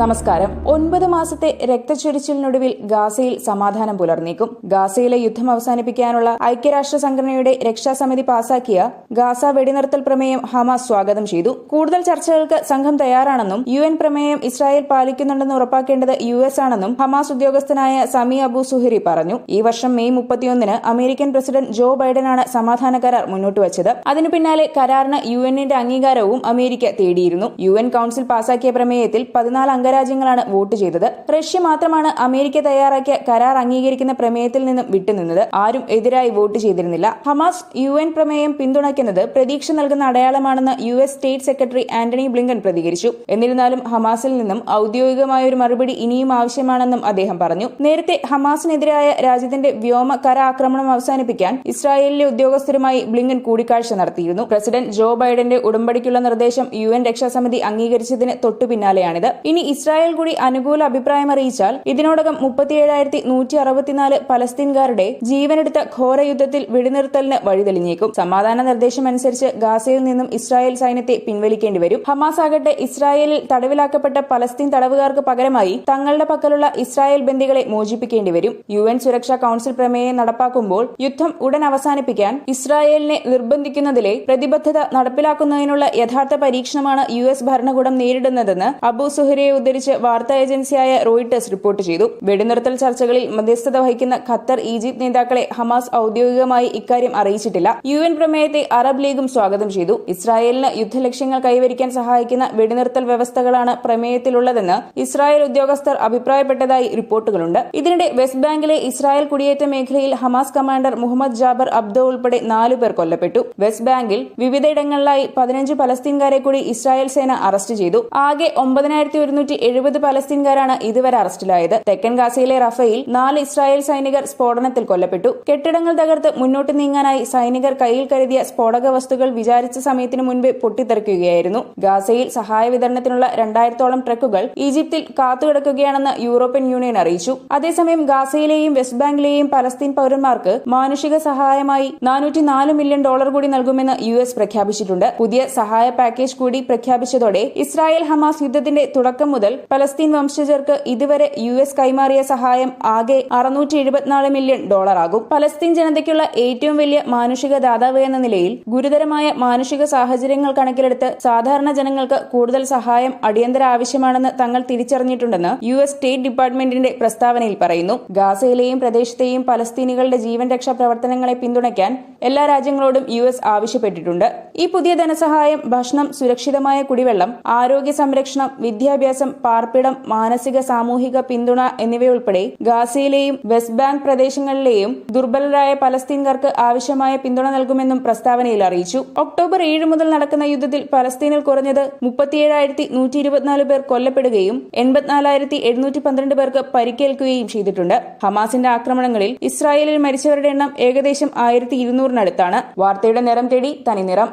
നമസ്കാരം. ഒൻപത് മാസത്തെ രക്തച്ചൊരിച്ചിലിനൊടുവിൽ ഗാസയിൽ സമാധാനം പുലർന്നേക്കും. ഗാസയിലെ യുദ്ധം അവസാനിപ്പിക്കാനുള്ള ഐക്യരാഷ്ട്ര സംഘടനയുടെ രക്ഷാസമിതി പാസാക്കിയ ഗാസ വെടിനിർത്തൽ പ്രമേയം ഹമാസ് സ്വാഗതം ചെയ്തു. കൂടുതൽ ചർച്ചകൾക്ക് സംഘം തയ്യാറാണെന്നും യു എൻ പ്രമേയം ഇസ്രായേൽ പാലിക്കുന്നുണ്ടെന്ന് ഉറപ്പാക്കേണ്ടത് യു എസ് ആണെന്നും ഹമാസ് ഉദ്യോഗസ്ഥനായ സമി അബു സുഹരി പറഞ്ഞു. ഈ വർഷം മെയ് മുപ്പത്തിയൊന്നിന് അമേരിക്കൻ പ്രസിഡന്റ് ജോ ബൈഡനാണ് സമാധാന കരാർ മുന്നോട്ട് വച്ചത്. അതിനു പിന്നാലെ കരാറിന് യു എന്നിന്റെ അംഗീകാരവും അമേരിക്ക തേടിയിരുന്നു. യു എൻ കൌൺസിൽ പാസാക്കിയ പ്രമേയത്തിൽ പതിനാല് അംഗരാജ്യങ്ങളാണ് വോട്ട് ചെയ്തത്. റഷ്യ മാത്രമാണ് അമേരിക്ക തയ്യാറാക്കിയ കരാർ അംഗീകരിക്കുന്ന പ്രമേയത്തിൽ നിന്നും വിട്ടുനിന്നത്. ആരും എതിരായി വോട്ട് ചെയ്തിരുന്നില്ല. ഹമാസ് യു എൻ പ്രമേയം പിന്തുണയ്ക്കുന്നത് പ്രതീക്ഷ നൽകുന്ന അടയാളമാണെന്ന് U S state secretary Antony Blinken പ്രതികരിച്ചു. എന്നിരുന്നാലും ഹമാസിൽ നിന്നും ഔദ്യോഗികമായ ഒരു മറുപടി ഇനിയും ആവശ്യമാണെന്നും അദ്ദേഹം പറഞ്ഞു. നേരത്തെ ഹമാസിനെതിരായ രാജ്യത്തിന്റെ വ്യോമ കര ആക്രമണം അവസാനിപ്പിക്കാൻ ഇസ്രായേലിലെ ഉദ്യോഗസ്ഥരുമായി ബ്ലിങ്കൻ കൂടിക്കാഴ്ച നടത്തിയിരുന്നു. പ്രസിഡന്റ് ജോ ബൈഡന്റെ ഉടമ്പടിക്കുള്ള നിർദ്ദേശം യു എൻ രക്ഷാസമിതി അംഗീകരിച്ചതിന് തൊട്ടുപിന്നാലെയാണിത്. ഇനി ഇസ്രായേൽ കൂടി അനുകൂല അഭിപ്രായം അറിയിച്ചാൽ ഇതിനോടകം മുപ്പത്തിയേഴായിരത്തി നൂറ്റി അറുപത്തിനാല് പലസ്തീൻകാരുടെ ജീവനെടുത്ത ഘോര യുദ്ധത്തിൽ വെടിനിർത്തലിന് വഴിതെളിഞ്ഞേക്കും. സമാധാന നിർദ്ദേശം അനുസരിച്ച് ഗാസയിൽ നിന്നും ഇസ്രായേൽ സൈന്യത്തെ പിൻവലിക്കേണ്ടി വരും. ഹമാസ് ആകട്ടെ ഇസ്രായേലിൽ തടവിലാക്കപ്പെട്ട പലസ്തീൻ തടവുകാർക്ക് പകരമായി തങ്ങളുടെ പക്കലുള്ള ഇസ്രായേൽ ബന്ദികളെ മോചിപ്പിക്കേണ്ടി വരും. യു എൻ സുരക്ഷാ കൌൺസിൽ പ്രമേയം നടപ്പാക്കുമ്പോൾ യുദ്ധം ഉടൻ അവസാനിപ്പിക്കാൻ ഇസ്രായേലിനെ നിർബന്ധിക്കുന്നതിലെ പ്രതിബദ്ധത നടപ്പിലാക്കുന്നതിനുള്ള യഥാർത്ഥ പരീക്ഷണമാണ് യു എസ് ഭരണകൂടം നേരിടുന്നതെന്ന് അബു സുഹരയെ ഉദ്ധരിച്ച് വാർത്താ ഏജൻസിയായ റോയിട്ടേഴ്സ് റിപ്പോർട്ട് ചെയ്തു. വെടിനിർത്തൽ ചർച്ചകളിൽ മധ്യസ്ഥത വഹിക്കുന്ന ഖത്തർ ഈജിപ്ത് നേതാക്കളെ ഹമാസ് ഔദ്യോഗികമായി ഇക്കാര്യം അറിയിച്ചിട്ടില്ല. യു എൻ പ്രമേയത്തെ അറബ് ലീഗും സ്വാഗതം ചെയ്തു. ഇസ്രായേലിന് യുദ്ധലക്ഷ്യങ്ങൾ കൈവരിക്കാൻ സഹായിക്കുന്ന വെടിനിർത്തൽ വ്യവസ്ഥകളാണ് പ്രമേയത്തിലുള്ളതെന്ന് ഇസ്രായേൽ ഉദ്യോഗസ്ഥർ അഭിപ്രായപ്പെട്ടതായി റിപ്പോർട്ടുകളുണ്ട്. ഇതിനിടെ വെസ്റ്റ് ബാങ്കിലെ ഇസ്രായേൽ കുടിയേറ്റ മേഖലയിൽ Hamas commander Mohammed Jaber Abdo ഉൾപ്പെടെ നാലുപേർ കൊല്ലപ്പെട്ടു. വെസ്റ്റ് ബാങ്കിൽ വിവിധയിടങ്ങളിലായി പതിനഞ്ച് പലസ്തീൻകാരെ കൂടി ഇസ്രായേൽ സേന അറസ്റ്റ് ചെയ്തു. ആകെ ഒമ്പതിനായിരത്തി ഒരുന്നൂറ്റി എഴുപത് പലസ്തീൻകാരാണ് ഇതുവരെ അറസ്റ്റിലായത്. തെക്കൻ ഗാസയിലെ റഫയിൽ നാല് ഇസ്രായേൽ സൈനികർ സ്ഫോടനത്തിൽ കൊല്ലപ്പെട്ടു. കെട്ടിടങ്ങൾ തകർത്ത് മുന്നോട്ട് നീങ്ങാനായി സൈനികർ കയ്യിൽ കരുതിയ സ്ഫോടക വസ്തുക്കൾ വിചാരിച്ച സമയത്തിനു മുൻപേ പൊട്ടിത്തെറിക്കുകയായിരുന്നു. ഗാസയിൽ സഹായ വിതരണത്തിനുള്ള രണ്ടായിരത്തോളം ട്രക്കുകൾ ഈജിപ്തിൽ കാത്തുകിടക്കുകയാണെന്ന് യൂറോപ്യൻ യൂണിയൻ അറിയിച്ചു. അതേസമയം ഗാസയിലെയും വെസ്റ്റ് ബാങ്കിലെയും പലസ്തീൻ പൌരന്മാർക്ക് മാനുഷിക സഹായമായി നാനൂറ്റി നാല് മില്യൺ ഡോളർ കൂടി നൽകുമെന്ന് യു എസ് പ്രഖ്യാപിച്ചിട്ടുണ്ട്. പുതിയ സഹായ പാക്കേജ് കൂടി പ്രഖ്യാപിച്ചതോടെ ഇസ്രായേൽ ഹമാസ് യുദ്ധത്തിന്റെ തുടക്കം പലസ്തീൻ വംശജർക്ക് ഇതുവരെ യു എസ് കൈമാറിയ സഹായം ആകെ അറുന്നൂറ്റി എഴുപത്തിനാല് മില്യൺ ഡോളറാകും. പലസ്തീൻ ജനതയ്ക്കുള്ള ഏറ്റവും വലിയ മാനുഷിക ദാതാവ് എന്ന നിലയിൽ ഗുരുതരമായ മാനുഷിക സാഹചര്യങ്ങൾ കണക്കിലെടുത്ത് സാധാരണ ജനങ്ങൾക്ക് കൂടുതൽ സഹായം അടിയന്തര ആവശ്യമാണെന്ന് തങ്ങൾ തിരിച്ചറിഞ്ഞിട്ടുണ്ടെന്ന് യു എസ് സ്റ്റേറ്റ് ഡിപ്പാർട്ട്മെന്റിന്റെ പ്രസ്താവനയിൽ പറയുന്നു. ഗാസയിലെയും പ്രദേശത്തെയും പലസ്തീനികളുടെ ജീവൻ രക്ഷാ പ്രവർത്തനങ്ങളെ പിന്തുണയ്ക്കാൻ എല്ലാ രാജ്യങ്ങളോടും യു എസ് ആവശ്യപ്പെട്ടിട്ടുണ്ട്. ഈ പുതിയ ധനസഹായം ഭക്ഷണം സുരക്ഷിതമായ കുടിവെള്ളം ആരോഗ്യ സംരക്ഷണം വിദ്യാഭ്യാസം പാർപ്പിടം മാനസിക സാമൂഹിക പിന്തുണ എന്നിവയുൾപ്പെടെ ഗാസയിലെയും വെസ്റ്റ് ബാങ്ക് പ്രദേശങ്ങളിലെയും ദുർബലരായ പലസ്തീൻകാർക്ക് ആവശ്യമായ പിന്തുണ നൽകുമെന്നും പ്രസ്താവനയിൽ അറിയിച്ചു. ഒക്ടോബർ ഏഴ് മുതൽ നടക്കുന്ന യുദ്ധത്തിൽ പലസ്തീനിൽ കുറഞ്ഞത് മുപ്പത്തിയേഴായിരത്തി നൂറ്റി ഇരുപത്തിനാല് പേർ കൊല്ലപ്പെടുകയും എൺപത്തിനാലായിരത്തി എഴുന്നൂറ്റി പന്ത്രണ്ട് പേർക്ക് പരിക്കേൽക്കുകയും ചെയ്തിട്ടുണ്ട്. ഹമാസിന്റെ ആക്രമണങ്ങളിൽ ഇസ്രായേലിൽ മരിച്ചവരുടെ എണ്ണം ഏകദേശം ആയിരത്തി ഇരുന്നൂറിനടുത്താണ് വാർത്തയുടെ നിറം തേടി തനി നിറം